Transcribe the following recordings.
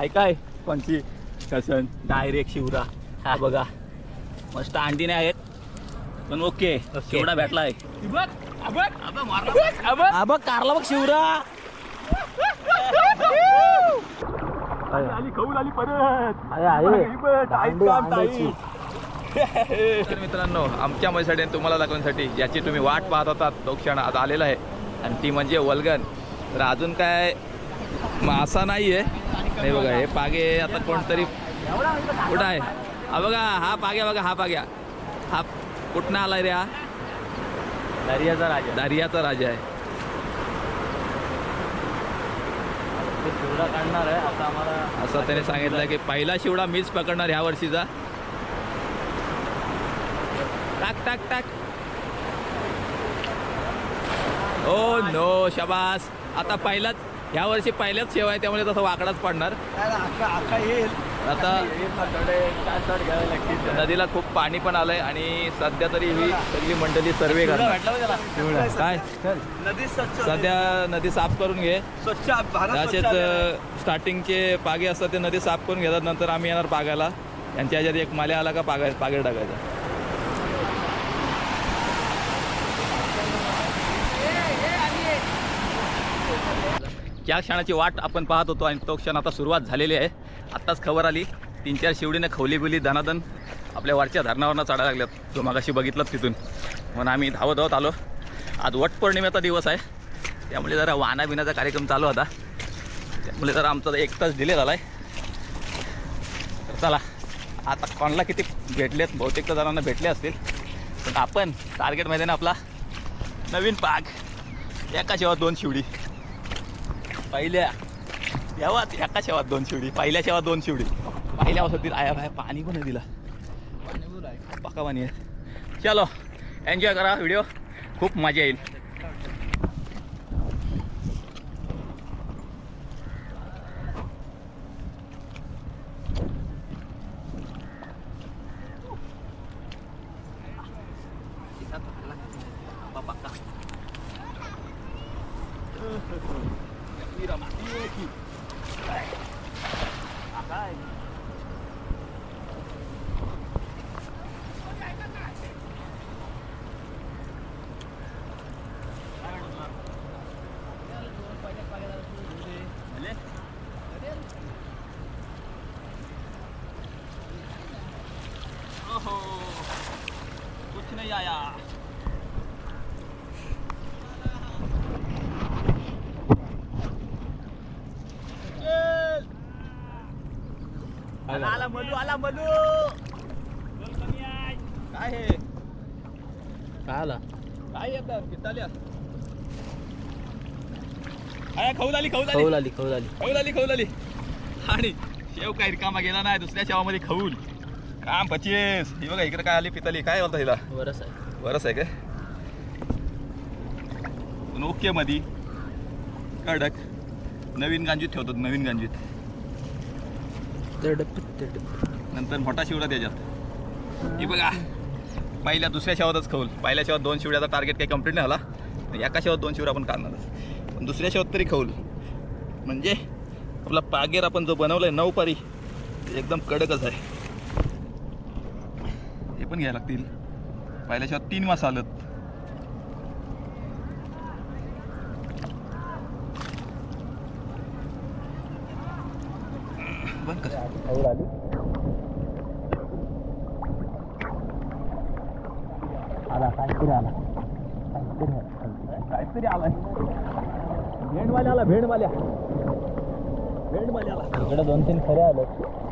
हाय काय? कोणची? कसन डायरेक्ट शिवरा. हा बघा. मस्त अंडी नाही आहेत. पण ओके. शिवडा भेटलाय हा बघ. कारला बघ शिवरा. आली खऊल आली परत. तर मित्रांनो आमच्या मजेसाठी आणि तुम्हाला दाखवण्यासाठी ज्याची तुम्ही वाट पाहत होता तो क्षण आज आलेला आहे. आणि ती म्हणजे वल्गन. तर अजून काय? मासा नाही आहे नाही बघा हे पागे आता कोणतरी कुठं आहे? हा बघा हा पाग्या बघा हा पाग्या. हा कुठनं आलाय रे हा? दर्याचा राजा. दारियाचा राजा आहे. शिवडा काढणार आहे आता आम्हाला असं त्याने सांगितलं की पहिला शिवडा मीच पकडणार ह्या वर्षीचा. टाक टाक टाक. ओ नो शबास. आता पहिलाच ह्या वर्षी पहिल्याच शेव आहे त्यामुळे तसं वाकडाच पडणार. आता नदीला खूप पाणी पण आलंय आणि सध्या तरी ही सगळी मंडळी सर्वे करणार. काय? नदी सध्या नदी साफ करून घे. आहे. स्टार्टिंगचे पागे असतात ते नदी साफ करून घेतात नंतर आम्ही येणार पागायला यांच्या ह्याच्यात एक माल्या आला का पागा पागे टाकायचा. ज्या क्षणाची वाट आपण पाहत होतो आणि तो क्षण आता सुरुवात झालेली आहे. आत्ताच खबर आली तीन चार शिवडीनं खवली बिवली धनादन आपल्या वरच्या धरणावरनं चढायला लागल्यात जो मागाशी बघितलं तिथून. म्हणून आम्ही धावत धावत आलो. आज वटपौर्णिमेचा दिवस आहे. त्यामुळे जरा वाना बिनाचा कार्यक्रम चालू होता. त्यामुळे जरा आमचा एक तास डिले झाला आहे तर चला आता कोणला किती भेटलेत? बहुतेक तर जणांना भेटले असतील. पण आपण टार्गेटमध्ये ना आपला नवीन पाग. एका शेवात दोन शिवडी. पहिल्या शेवात एका शेवात दोन शिवडी पहिल्या शेवात दोन शिवडी. पहिल्या होती आया बाया पाणी पण दिला पका पाणी आहे. चलो एन्जॉय करा व्हिडिओ खूप मजा येईल ओहो कुछ नहीं आया आला आला आला मधू. काय हे? काय आला काय येतात पिताल्या आया खाऊ झाली खाऊ झाली खवल आली खवल आली. खवल आली खवल आली. आणि शेव काय रिकामा गेला नाही दुसऱ्या शेवामध्ये खवूल काम पचीस. ही बघा इकडे काय आली पिताली काय बोलता हिला? बरंच आहे. बरंच आहे काय ओके मधी. कडक. नवीन गांजीत ठेवतात नवीन गांजीत. तडप तडप. नंतर मोठा शिवडा त्याच्यात ही बघा. पहिल्या दुसऱ्या शेवातच खवल पहिल्या शेवात दोन शिवड्याचा टार्गेट काही कंप्लीट नाही झाला. एका शेवात दोन शिवड्या आपण काढणारच पण दुसऱ्या शेवात तरी खवल म्हणजे आपला पागेर आपण जो बनवलाय नऊ पारी एकदम कडकच आहे. हे पण घ्यायला लागतील. पहिल्या शेवात तीन मास आलत बंद कर. आली आला काहीतरी आला. काहीतरी आला. काहीतरी आलाय. भेंडवाल्या आला भेंडवाल्या. भेंडवाल्या आला इकडे दोन तीन खरे आले.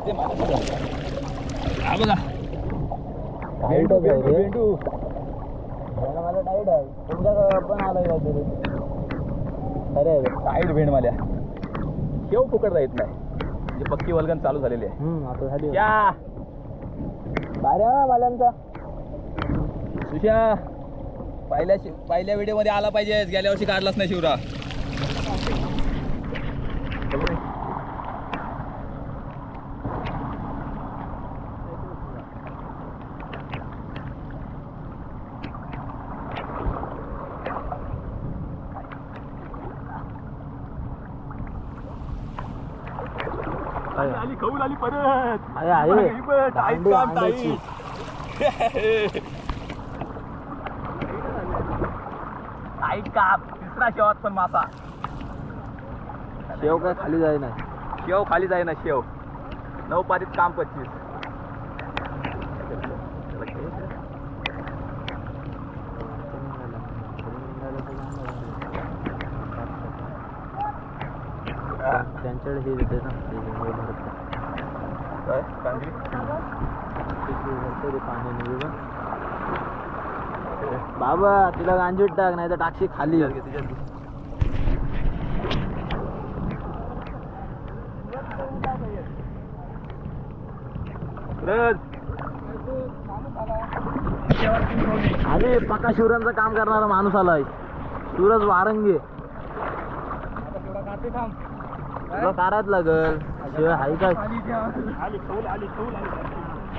ते मला बघा. टाईट भेंडू भेंडू. भेंडू. मला टाईट आहे. तुमच्या पण आलाय काहीतरी. खरे आहे रे. साईड भेंडवाल्या. केव फुकट जात नाही. म्हणजे पक्की वल्गन चालू झालेली आहे. आता झाली या बाहेर या ना माल्यांचा सुशा पहिल्या पहिल्या व्हिडिओमध्ये आला पाहिजे गेल्या वर्षी काढलाच नाही शिवरा. आली खवून आली परत. टाईट काप तिसरा शेवात पण मासा. शेव काय खाली जाई नाही. शेव खाली जाई ना शेव. नऊ पारीत काम पच्चीस. त्यांच्याकडे हे देते ना. काय? कांदळी? ते जे भरतं ते पाण्याने बघ. बाबा तिला गांजीट टाक नाही तर टाकशी खाली अरे पक्का शिवरांचं काम करणारा माणूस आलाय. सूरज वारंगे. तुला कारात लागल. शिवाय हाय काय?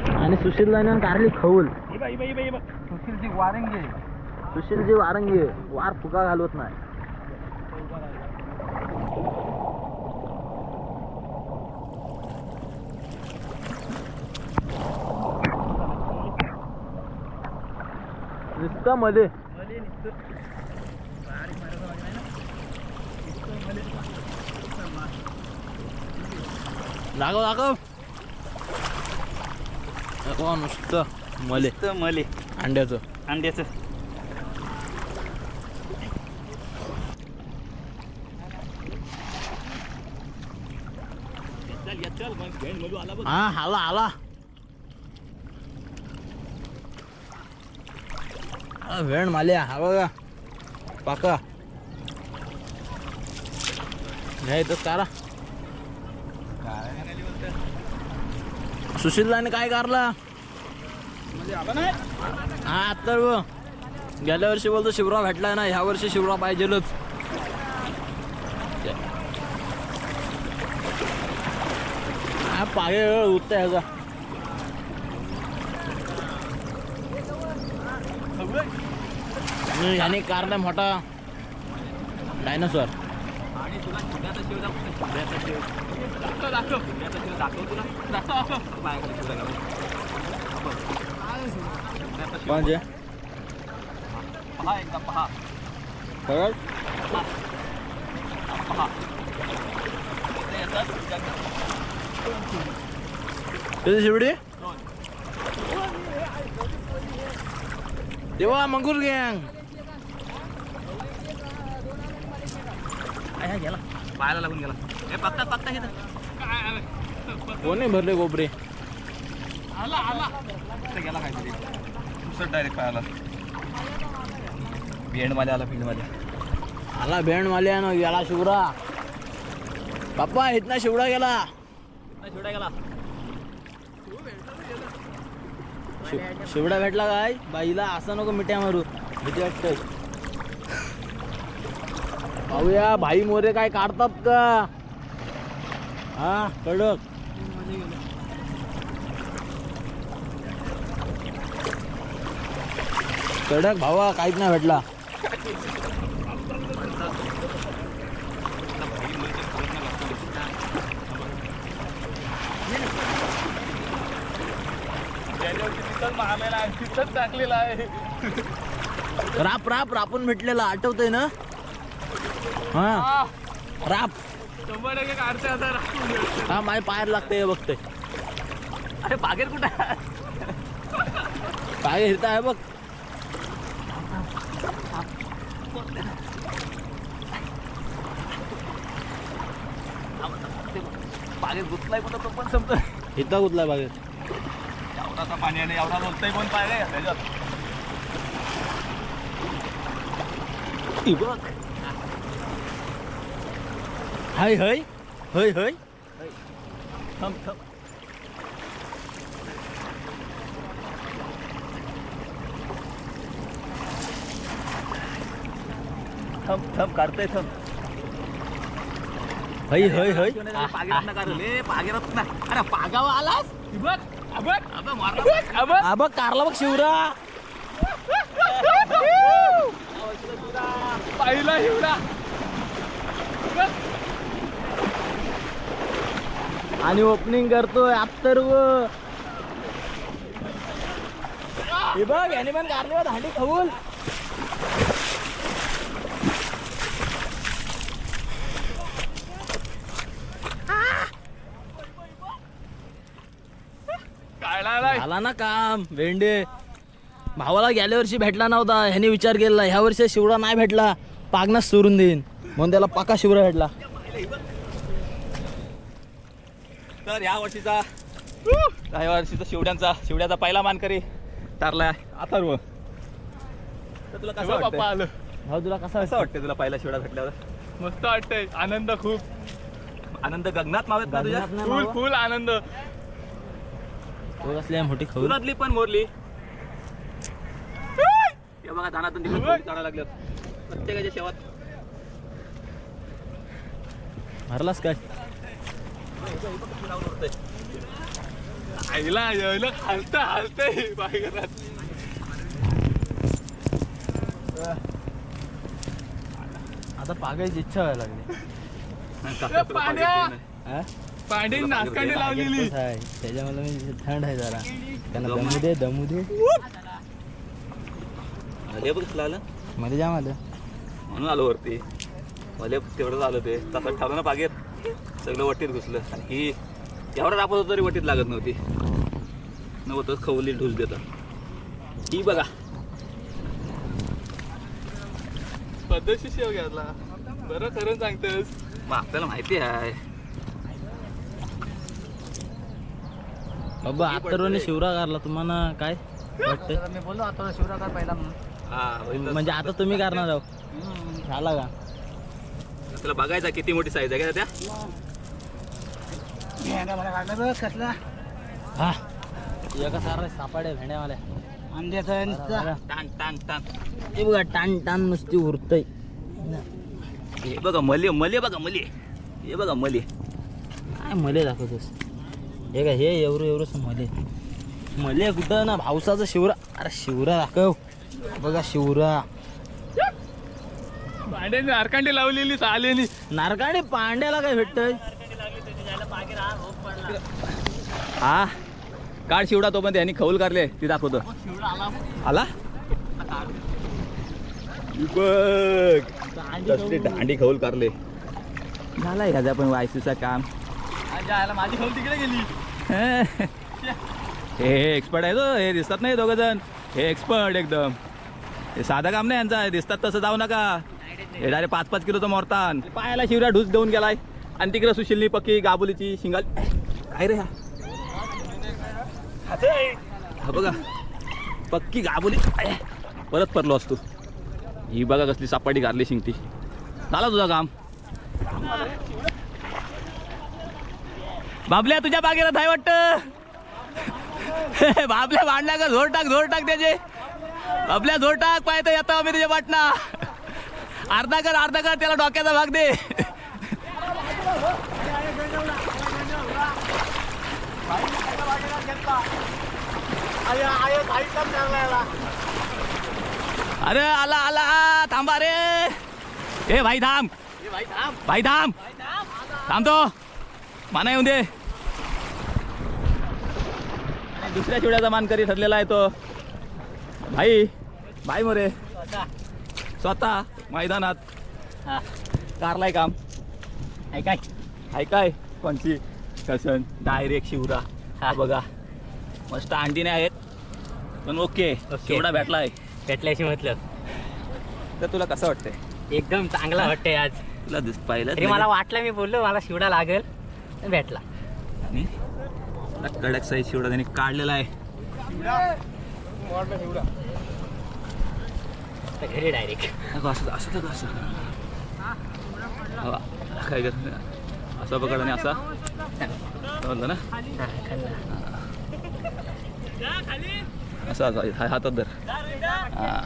आणि सुशील लाईन कारली खऊल. सुशीलजी वारंगे. वार फुका घालवत नाही. नुसतं मध्ये दाखव दाखव दाखवा नुसतं मले. मले. अंड्याचं. अंड्याचं. हा आला आला. हा, वेळ माल्या हा बघा. पाका. घ्यायचं तारा सुशीललाने काय कारला? हा तर गेल्या वर्षी बोलतो शिवराव भेटलाय ना ह्या वर्षी शिवराव पाहिजेलच. हा पागे उत्तर ह्याचा. आणि ह्याने कारला मोठा. डायनासॉर. आणि तुला शिवण्याचा शिव दाखव शिवण्याचा शिव दाखव दाखव शिवण्याचा शिव दाखव तुला दाखव माझ्याकडे शिव दाखव. बघ. शिवण्याचा शिव. म्हणजे पहा एकदा पहा खरंच पहा इथे येतात तुझ्याकडे. तुझी शिवडी दोन. तेव्हा मंगूर गँग आहे, गेला पायाला लागून गेला. हे बघता बघता हे कोणी भरले गोबरे आला आला. गेला काहीतरी दुसरं डायरेक्ट पायाला. भेंडमध्ये आला भेंडमध्ये आला भेंड माल्या गेला शिवरा. बाप्पा इथना शिवडा गेला. शिवडा गेला. शिवडा भेटला काय? बाईला असं नको मिठ्या मारू. भीती वाटतंय पाहूया भाई मोरे काय काढतात का? हा कडक. कडक भावा काहीच नाही भेटला. टाकलेला आहे राप राप रापून भेटलेला आठवतंय ना? हा. राप शंभर टक्के काढते आता हा माझ्या पायर लागतंय बघतोय अरे बागेत कुठं? काय हिरता आहे बघ. बागेत गुतलाय कुठं तो पण संपतोय हिता कुठला बागेत. एवढाचा पाणी आणि एवढा बोलतोय पण पाहिजे त्याच्यात. ती बघ. हाय हय हय हय थांब थांब थांब थांब काढतोय थांब हय हय हय पागेरत ना काढले पागेरत ना अरे पागावा आलास बघ बघ अबे मारला हा बघ कारला बघ शिवरा पहिला हिवडा आणि ओपनिंग करतोय अत्तर्व हे बघ याने पण कारले भांडी खाऊन. झाला ना काम भेंडे. भावाला गेल्या वर्षी भेटला नव्हता ह्याने विचार केला ह्या वर्षी शिवडा नाही भेटला पागनाच सोडून देईन. म्हणून त्याला पाका शिवडा भेटला. तर या वर्षीचा या वर्षीचा शिवड्यांचा शिवड्याचा पहिला मानकरी ठरला अथर्व तर तुला कसं वाटतं आलं भाऊ तुला कसा कसं वाटतं तुला पहिला शिवडा भेटल्यावर? मस्त वाटतंय. आनंद खूप. आनंद गगनात मावत ना तुझ्या? फुल फुल आनंद. तो मोठी तुलातली पण मोरली. हे बघा धानातून तिकडे काढायला लागल्यात. प्रत्येकाच्या शेवात. भरलास काय? आईला हालतंय बाहेरात आता पागायची इच्छा व्हायला लागली. पाण्या! हा? नाचकांडी पाहिजे लावलेली. त्याच्यामुळे मी थंड आहे जरा. त्यांना दम दे दमू दे. हे बघ आलं. मध्ये जा मध्ये म्हणून आलो वरती. मला तेवढंच आलं ते. तसं ठेवलं ना बागेत. सगळं वटीत घुसलं. आणि ही एवढं रापत होतं तरी वटीत लागत नव्हती. नव्हतंच खवली ढूस देतात ही बघा. पद्धतशीर शेव घ्यायला बरं खरं सांगतेस. मग आपल्याला माहिती आहे. बाबा अत्तरवने शिवरा करला तुम्हाला काय वाटतं मी बोललो आता शिवराकार पहिला म्हणून. हा म्हणजे आता तुम्ही करणार आहो झाला का? तुला बघायचा किती मोठी साईज आहे का त्या? मला काढलं बघ कसला. हा. एका सारा सापाड्या भेंड्यावाल्या अंड्याचा टांग टांग टांग ते बघा टाण टाण नुसती उरतय. हे बघा मले मले बघा मले. हे बघा मले. काय मले दाखवतोस? हे काय हे एवढं एवढंच मले. मले कुठं ना भावसाचा शिवरा. अरे शिवरा दाखव. बघा शिवरा. पांड्याने नारकांडी लावलेली चालेली नारकाडे पांड्याला काय भेटतंय? हा. काढ शिवडा तो पण त्यांनी खौल काढले ती दाखवतो. आला? बघ. दांडी खौल काढले झाला ह्याचा पण वायसीचा काम? माझी खाऊन तिकडे गेली. हे एक्सपर्ट आहे तो हे. दिसतात नाही दोघं जण हे एक्सपर्ट एकदम. हे साधं काम नाही यांचा. दिसतात तसं जाऊ नका. हे डायरेक्ट पाच पाच किलोचं मोरतान. पायाला शिवऱ्या ढूस देऊन गेलाय. आणि तिकडे सुशिलनी पक्की गाबुलीची शिंगाल काय रे हा. हा बघा. पक्की गाबोली. परत परलो असतो. ही बघा कसली सापाटी गारली शिंगती. झाला तुझा काम बाबल्या तुझ्या बागेला थाय वाटतं. बाबल्या भांडला का झोर टाक झोर टाक त्याचे. बाबल्या झोर टाक पाहतो येतो आम्ही तुझ्या वाटणा अर्धा कर अर्धा कर त्याला डोक्याचा भाग दे. अरे आला आला थांबा रे. ए भाई थांब. भाई थांब. थांब. तो. माना येऊन दे. दुसऱ्या चिवड्याचा मानकरी ठरलेला आहे तो. भाई भाई मोरे. स्वतः. मैदानात कारलाय काम. काय काय? आहे काय? कोणची? कसन. डायरेक्ट शिवरा. हा. बघा. मस्त अंडीने आहेत. पण ओके शिवडा भेटलाय भेटल्याशी म्हटलं. तर तुला कसं वाटतंय? एकदम चांगला वाटतंय आज. तुला दिस पाहिलं तरी मला वाटलं मी बोललो मला शिवडा लागेल भेटला. आणि? कडक साईज शिवडा त्याने काढलेला आहे. घरी डायरेक्ट असं असं तर असं. काय कर असं पकड आणि असा. ना? असं हातात धर. हा.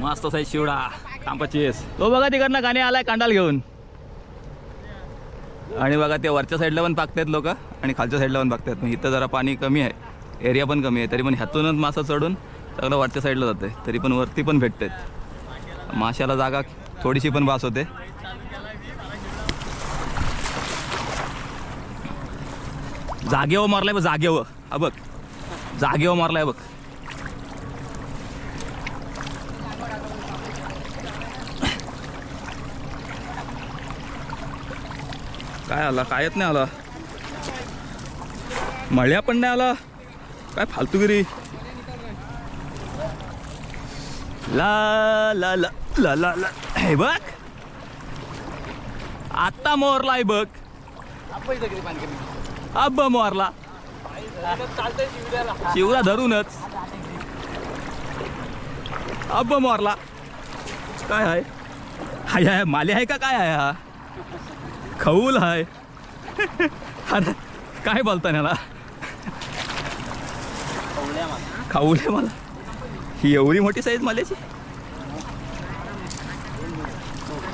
मस्त साहेब शिवडा कांपाचीस तो बघा तिकडनं गाणे आलाय कांडाल घेऊन. आणि बघा ते वरच्या साईडला पण पाकतायत लोक आणि खालच्या साईडला पण पाकतायत. मग इथं जरा पाणी कमी आहे. एरिया पण कमी आहे. तरी पण ह्यातूनच मासा चढून सगळं वरच्या साईडला जाते तरी पण वरती पण भेटतात माशाला जागा थोडीशी पण बास होते. जागेवर मारलाय बघ जागेवर. हा बघ. जागेवर मारलाय बघ. काय आला? कायच नाही आला? मळ्या पण नाही आला? काय फालतूगिरी? ला ला ला ला ला ला. हे बघ. आत्ता मोरलाय बघ. अब्बा मोरला. शिवला धरूनच. अब्बा मारला. काय आहे हाय हाय माले आहे का काय आहे हा? खऊल आहे अरे काय बोलता याला खाऊले मला. ही एवढी मोठी साईज माल्याची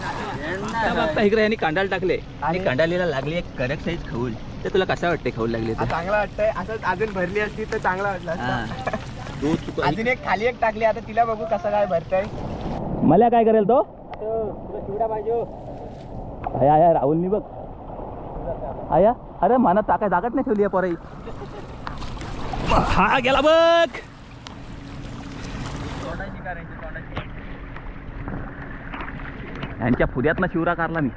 त्या बघता इकडे यांनी कांडाल टाकले. आणि कांडालीला लागली एक करक साईज खऊल. ते तुला कसा वाटते खऊल लागली ते चांगला वाटतंय. असं अजून भरली असती तर चांगला वाटलं. तू अजून एक खाली एक टाकली आता तिला बघू कसं काय भरतय. मला काय करेल तो? चिवडा पाहिजे आया आया राहुलनी बघ. आया अरे मनात टाकाय जागाच नाही ठेवली पोराई. हा गेला बघ. यांच्या फुद्यातनं शिवरा कारला मी.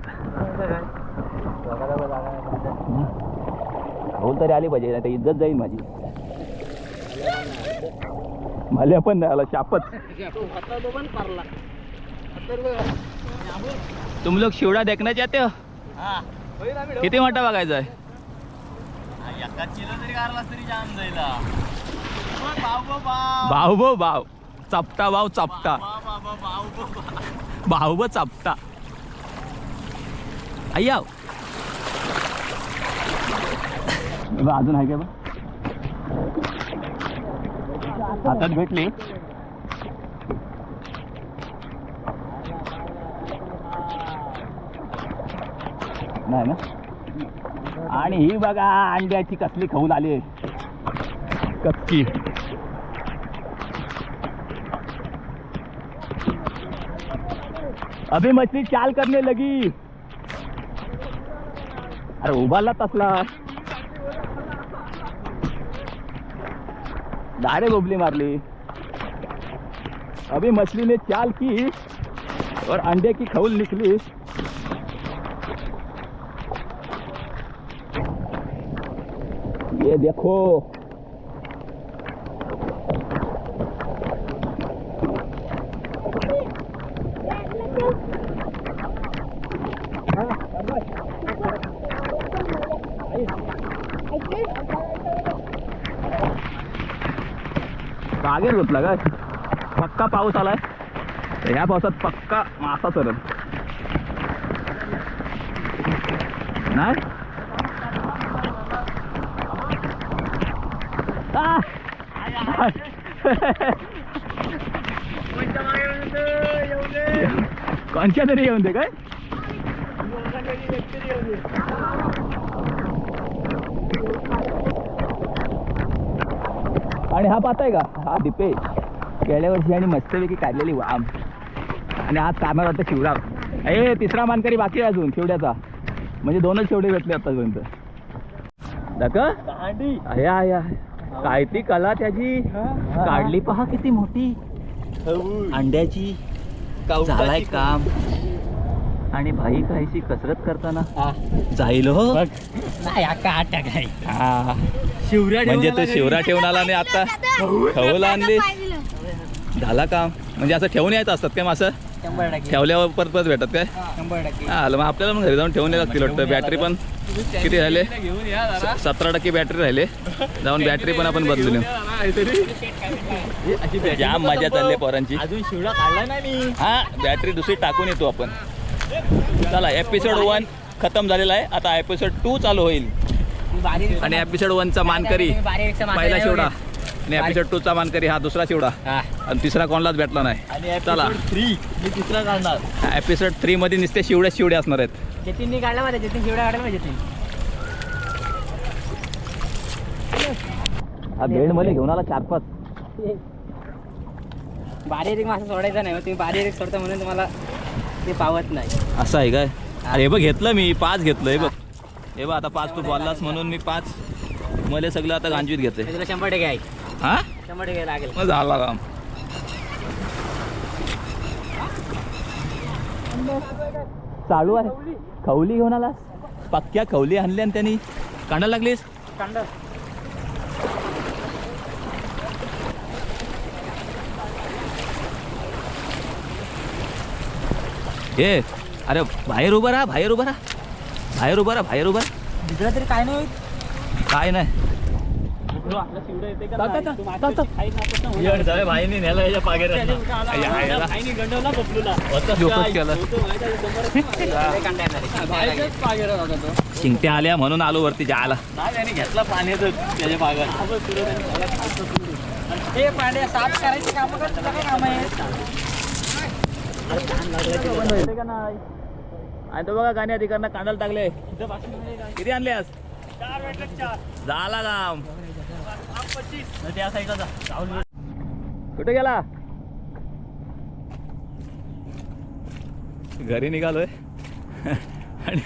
राहुल तरी आली पाहिजे नाही तर इज्जत जाईल माझी. मला पण नाही आला शापत. तुम लोग शिवड़ा देखना चाहते हो? किती मोठा बघायचा आहे? भाऊ भाऊ भाव चपटा भाऊ चपटा भाऊ ब चपटा अय्या अजून आहे का बा? हातात भेटली. नाही ना? आणि ही बघा अंड्याची कसली खाऊन आली कच्ची. अभी मछली चाल करने लगी। अरे उभारला तसला। डायरेक्ट गोबली मारली। अभी मछली ने चाल की और अंडे की खौल निकली। ये देखो। बागेत होतला काय पक्का पाऊस आलाय. तर ह्या पावसात पक्का मासा सरल नाही! कोणच्या तरी येऊन दे काय? आणि हा पाहताय का? हा दिपेश. गेल्या वर्षी आणि मस्तपैकी काढलेली वाम. आणि आज काढणार वाटतं शिवराव ए तिसरा मानकरी बाकी आहे अजून शिवड्याचा म्हणजे दोनच शेवडे भेटले आतापर्यंत. आहे. काय ती कला त्याची? काढली पहा किती मोठी. अंड्याची. झालाय काम. आणि भाई काहीशी कसरत करताना. जाईल हो. नाही हा. म्हणजे तो शिवरा ठेवून आला आणि आता खवला आणली झाला काम. म्हणजे असं ठेवून यायचं असतात काय टक्के. ठेवल्यावर परत परत भेटत काय? हा आलं. मग आपल्याला मग घरी जाऊन ठेवून लागतील वाटतं. बॅटरी पण किती राहिले? सतरा टक्के बॅटरी राहिले. जाऊन बॅटरी पण आपण बदलून जाम मजा चालली पोरांची. अजून शिवडा काढला नाही मी. हा बॅटरी दुसरी टाकून येतो आपण. चला एपिसोड वन खतम झालेला आहे. आता एपिसोड टू चालू होईल. आणि एपिसोड वनचा मानकरी पहिला शिवडा. आणि एपिसोड टूचा मानकरी हा दुसरा शिवडा. हा. आणि तिसरा कोणालाच भेटला नाही. चला. थ्री मी तिसरा काढणार. एपिसोड थ्री मध्ये नुसते शिवड्या शिवडे असणार आहेत. जतीननी काढला माझ्या जतीन शिवडा काढला माझ्या जतीन. हा मध्ये घेऊन आला चार पाच बारीक मासा सोडायचा नाही मग तुम्ही बारीक सोडता म्हणून तुम्हाला ते पावत नाही. असं आहे काय? अरे हे बघ घेतलं मी पाच घेतलं हे बघ. हे. बघ आता पाच तू बोललास म्हणून मी पाच. मला सगळं आता गांजवीत घेते तुला शंभर टक्के आहे. हा? शंभर टक्के लागेल. मग झाला काम चालू आहे. खवली घेऊन आलास? पक्क्या खवली आणली आणि त्यांनी कांडायला लागलीस? कांड. ए अरे बाहेर उभा राहा बाहेर उभा राहा. बाहेर उभा राहा बाहेर उभा राहा. भिजला तरी काय नाही होईल काय नाही. भाईनी नेला याच्या कांदा येणार आहे. शिंगट्या आल्या म्हणून आलो वरती जायला. घेतला पाण्याचं त्याच्या बागात हे. पांड्या साफ करायची कामं कर तुला काय काम आहे आणि तो बघा गाणी अधिकाऱ्यांना कांडाला टाकले. किती आणले आज? झाला काम. कुठे गेला? घरी निघालोय. आणि